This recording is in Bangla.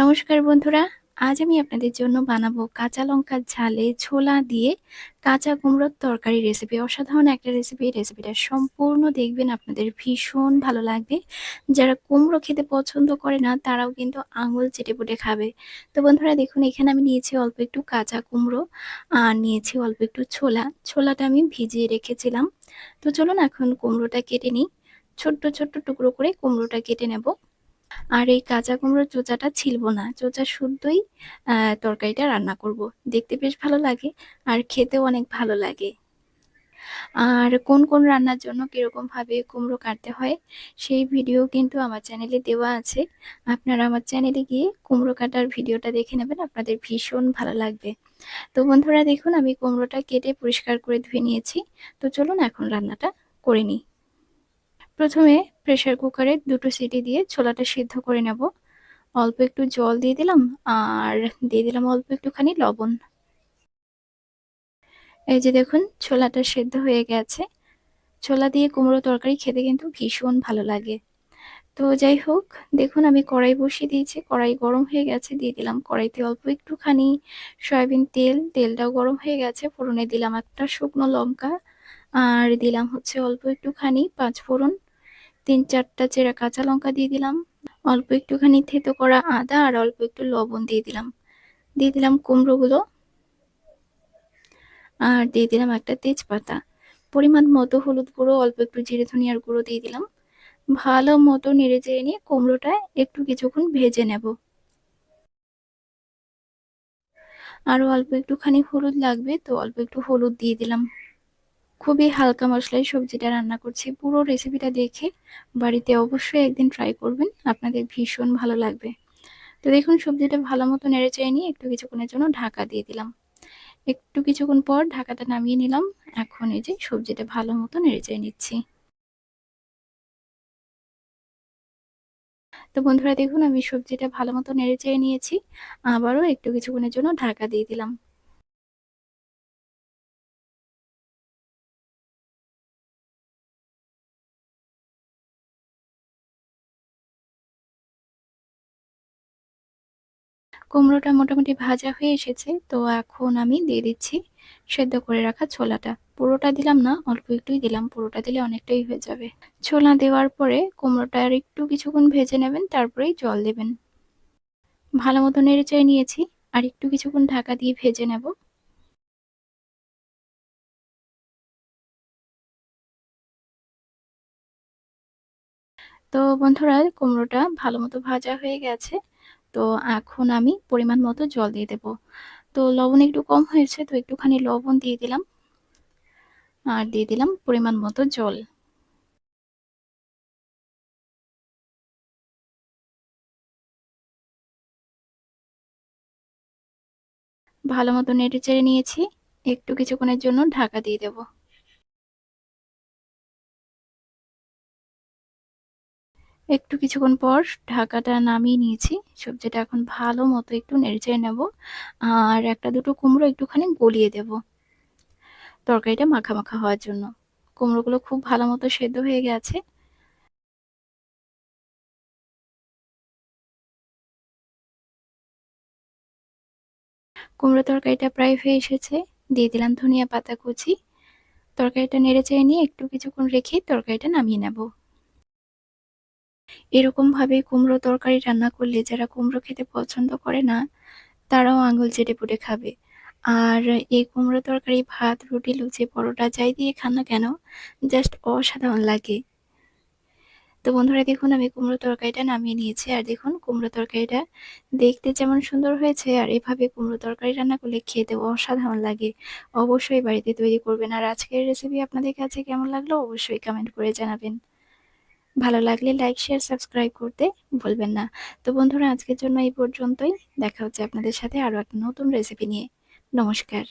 নমস্কার বন্ধুরা, আজ আমি আপনাদের জন্য বানাবো কাঁচা লঙ্কার ঝালে ছোলা দিয়ে কাঁচা কুমড়োর তরকারি রেসিপি অসাধারণ একটা রেসিপি রেসিপিটা সম্পূর্ণ দেখবেন, আপনাদের ভীষণ ভালো লাগবে। যারা কুমড়ো খেতে পছন্দ করে না, তারাও কিন্তু আঙুল চেটে পুটে খাবে। তো বন্ধুরা, দেখুন, এখানে আমি নিয়েছি অল্প একটু কাঁচা কুমড়ো আর নিয়েছি অল্প একটু ছোলা। ছোলাটা আমি ভিজিয়ে রেখেছিলাম। তো চলুন, এখন কুমড়োটা কেটে নিই। ছোট্ট ছোট্ট টুকরো করে কুমড়োটা কেটে নেব। আর এই কাঁচা কুমড়োর চোচাটা ছিলবো না। চোচা শুদ্ধই তরকারিটা রান্না করব। দেখতে বেশ ভালো লাগে আর খেতেও অনেক ভালো লাগে। আর কোন কোন রান্নার জন্য কীরকমভাবে কুমড়ো কাটতে হয় সেই ভিডিও কিন্তু আমার চ্যানেলে দেওয়া আছে। আপনারা আমার চ্যানেলে গিয়ে কুমড়ো কাটার ভিডিওটা দেখে নেবেন, আপনাদের ভীষণ ভালো লাগবে। তো বন্ধুরা দেখুন, আমি কুমড়োটা কেটে পরিষ্কার করে ধুয়ে নিয়েছি। তো চলুন এখন রান্নাটা করে নিই। প্রথমে প্রেশার কুকারে দুটো সিটি দিয়ে ছোলাটা সিদ্ধ করে নেব। অল্প একটু জল দিয়ে দিলাম আর দিয়ে দিলাম অল্প একটুখানি লবণ। এই যে দেখুন, ছোলাটা সেদ্ধ হয়ে গেছে। ছোলা দিয়ে কুমড়ো তরকারি খেতে কিন্তু ভীষণ ভালো লাগে। তো যাই হোক, দেখুন আমি কড়াই বসিয়ে দিয়েছি। কড়াই গরম হয়ে গেছে, দিয়ে দিলাম কড়াইতে অল্প একটুখানি সয়াবিন তেল। তেলটাও গরম হয়ে গেছে, ফোড়নে দিলাম একটা শুকনো লঙ্কা। আর দিলাম হচ্ছে অল্প একটুখানি পাঁচ ফোড়ন তিন চারটা চেরা কাঁচা লঙ্কা দিয়ে দিলাম। অল্প একটুখানি থেতো করা আদা আর অল্প একটু লবণ দিয়ে দিলাম। দিয়ে দিলাম কুমড়োগুলো। আর দিয়ে দিলাম একটা তেজপাতা। পরিমাণ মতো হলুদ গুঁড়ো, অল্প একটু জিরে ধনিয়ার গুঁড়ো দিয়ে দিলাম। ভালো মতো নেড়ে চেড়ে নিয়ে কুমড়োটা একটু কিছুক্ষণ ভেজে নেব। আরও অল্প একটুখানি হলুদ লাগবে, তো অল্প একটু হলুদ দিয়ে দিলাম। খুবই হালকা মশলায় সবজিটা রান্না করছি। পুরো রেসিপিটা দেখে বাড়িতে অবশ্যই একদিন ট্রাই করবেন, আপনাদের ভীষণ ভালো লাগবে। তো দেখুন, সবজিটা ভালো মতো নেড়ে চেয়ে নিয়ে একটু কিছুক্ষণের জন্য ঢাকা দিয়ে দিলাম। একটু কিছুক্ষণ পর ঢাকাটা নামিয়ে নিলাম। এখন এই যে সবজিটা ভালো মতো নেড়ে চেয়ে নিচ্ছি। তো বন্ধুরা, দেখুন, আমি সবজিটা ভালো মতো নেড়ে চেয়ে নিয়েছি। আবারও একটু কিছুক্ষণের জন্য ঢাকা দিয়ে দিলাম। কুমড়োটা মোটামুটি ভাজা হয়ে এসেছে, তো এখন আমি দিয়ে দিচ্ছি সেদ্ধ করে রাখা ছোলাটা। পুরোটা দিলাম না, অল্প একটুই দিলাম, পুরোটা দিলে অনেকটাই হয়ে যাবে। ছোলা দেওয়ার পরে কুমড়োটা আর একটু কিছুক্ষণ ভেজে নেবেন, তারপরেই জল দেবেন। ভালো মতো নেড়ে নিয়েছি, আর একটু কিছুক্ষণ ঢাকা দিয়ে ভেজে নেব। তো বন্ধুরা, কুমড়োটা ভালো মতো ভাজা হয়ে গেছে। তো এখন আমি পরিমাণ মতো জল দিয়ে দেব। তো লবণ একটু কম হয়েছে, তো একটুখানি লবণ দিয়ে দিলাম। আর দিয়ে দিলাম পরিমাণ মতো জল। ভালো মতো নেড়ে চেড়ে নিয়েছি। একটু কিছুক্ষণের জন্য ঢাকা দিয়ে দেব। একটু কিছুক্ষণ পর ঢাকাটা নামিয়ে নিয়েছি। সবজিটা এখন ভালো মতো একটু নেড়ে নেব আর একটা দুটো কুমড়ো একটুখানি গলিয়ে দেব তরকারিটা মাখা মাখা হওয়ার জন্য। কুমড়োগুলো খুব ভালো মতো সেদ্ধ হয়ে গেছে। কুমড়ো তরকারিটা প্রায় হয়ে এসেছে। দিয়ে দিলাম ধনিয়া পাতা কুচি। তরকারিটা নেড়ে চেড়ে নিয়ে একটু কিছুক্ষণ রেখে তরকারিটা নামিয়ে নেব। এরকমভাবে কুমড়ো তরকারি রান্না করলে যারা কুমড়ো খেতে পছন্দ করে না, তারাও আঙুল চেটে পুটে খাবে। আর এই কুমড়ো তরকারি, ভাত, রুটি, লুচি, পরোটা যাই দিয়ে খান না কেন, জাস্ট অসাধারণ লাগে। তো বন্ধুরা, দেখুন আমি কুমড়ো তরকারিটা নামিয়ে নিয়েছি, আর দেখুন কুমড়ো তরকারিটা দেখতে যেমন সুন্দর হয়েছে, আর এভাবে কুমড়ো তরকারি রান্না করলে খেতে অসাধারণ লাগে। অবশ্যই বাড়িতে তৈরি করবেন। আর আজকের রেসিপি আপনাদের কাছে কেমন লাগল, অবশ্যই কমেন্ট করে জানাবেন। ভালো লাগলে লাইক শেয়ার সাবস্ক্রাইব করতে ভুলবেন না। তো বন্ধুরা, আজকের জন্য এই পর্যন্তই। দেখা হচ্ছে আপনাদের সাথে আরও একটা নতুন রেসিপি নিয়ে। নমস্কার।